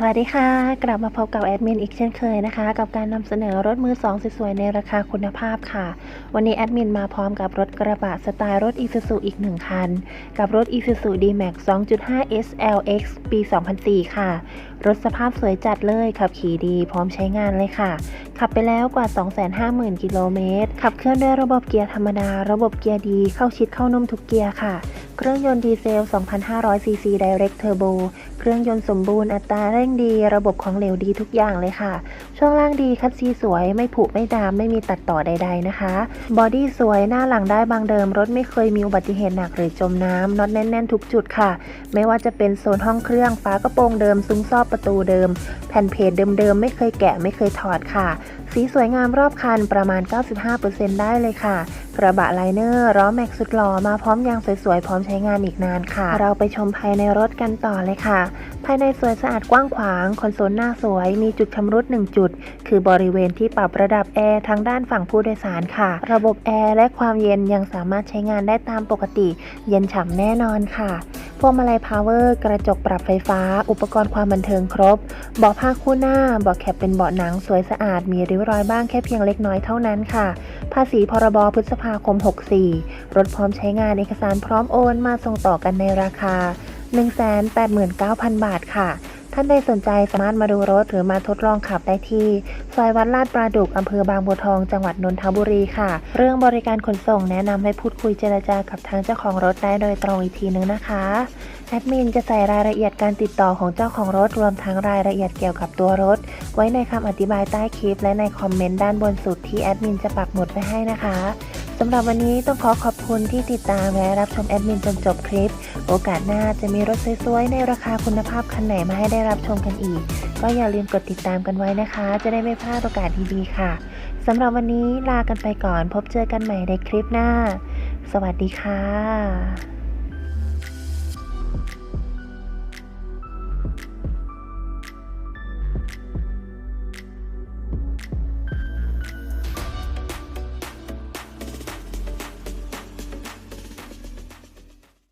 สวัสดีค่ะ กลับมาพบกับแอดมินอีกเช่นเคยนะคะ กับการนำเสนอรถมือสองสวยๆในราคาคุณภาพค่ะ วันนี้แอดมินมาพร้อมกับรถกระบะสไตล์รถ Isuzu อีกหนึ่งคัน กับรถ Isuzu D-Max 2.5 SLX ปี 2004 ค่ะ รถสภาพสวยจัดเลยขับขี่ดีพร้อมใช้งานเลยค่ะ ขับไปแล้วกว่า 250,000 กิโลเมตร ขับเคลื่อนด้วยระบบเกียร์ธรรมดา ระบบเกียร์ดีเข้าชิดเข้านุ่มทุกเกียร์ค่ะ เครื่องยนต์ดีเซล 2,500 ซีซี Direct Turbo เครื่องยนต์สมบูรณ์อัตราเร่งดี ระบบของเหลวดีทุกอย่างเลยค่ะ ช่วงล่างดีคัดซีสวย ไม่ผุไม่ดามไม่มีตัดต่อใด ๆนะคะ บอดี้สวยหน้าหลังได้บางเดิม รถไม่เคยมีอุบัติเหตุหนักหรือจมน้ำน็อตแน่น ๆ ทุกจุดค่ะ ไม่ว่าจะเป็นโซนห้องเครื่องฝากระโปรงเดิม ซุ้มซอบประตูเดิม แผ่นเพจเดิมๆไม่เคยแกะไม่เคยถอดค่ะ สีสวยงามรอบคันประมาณ 95%ได้เลยค่ะ กระบะไลเนอร์ล้อแม็กซ์สุดหล่อมาพร้อมยางสวยๆ พร้อมใช้งานอีกนานค่ะ เราไปชมภายในรถกันต่อเลยค่ะ ภายในสวยสะอาดกว้างขวาง คอนโซลหน้าสวยมีจุดชำรุด 1 จุด คือบริเวณที่ปรับระดับแอร์ทางด้านฝั่งผู้โดยสารค่ะ ระบบแอร์และความเย็นยังสามารถใช้งานได้ตามปกติ เย็นฉ่ำแน่นอนค่ะ พวงมาลัยพาวเวอร์กระจกปรับไฟฟ้า อุปกรณ์ความบันเทิงครบ เบาะผ้าคู่หน้า เบาะแคปเป็นเบาะหนังสวยสะอาด มีริ้วรอยบ้างแค่เพียงเล็กน้อยเท่านั้นค่ะ ภาษีพรบพฤษภาคม 64 รถพร้อมใช้งานเอกสารพร้อมโอนมาส่งต่อกันในราคา 189,000 บาทค่ะ ท่านใดสนใจสามารถมาดูรถหรือมาทดลองขับได้ที่ ซอยวัดลาดปลาดุกอำเภอบางบัวทองจังหวัดนนทบุรีค่ะ เรื่องบริการขนส่งแนะนำให้พูดคุยเจรจากับทางเจ้าของรถได้โดยตรงอีกทีนึงนะคะแอดมินจะใส่รายละเอียดการติดต่อของเจ้าของรถรวมทั้งรายละเอียดเกี่ยวกับตัวรถ ไว้ในคำอธิบายใต้คลิป และในคอมเมนต์ด้านบนสุดที่แอดมินจะปักหมุดไว้ให้นะคะ สำหรับวันนี้ต้องขอขอบคุณที่ติดตามและรับชมแอดมินจนจบคลิป โอกาสหน้าจะมีรถสวยๆในราคาคุณภาพคันไหนมาให้ได้รับชมกันอีก ก็อย่าลืมกดติดตามกันไว้นะคะ จะได้ไม่พลาดโอกาสดีๆค่ะสำหรับวันนี้ลากันไปก่อนพบเจอกันใหม่ในคลิปหน้า สวัสดีค่ะ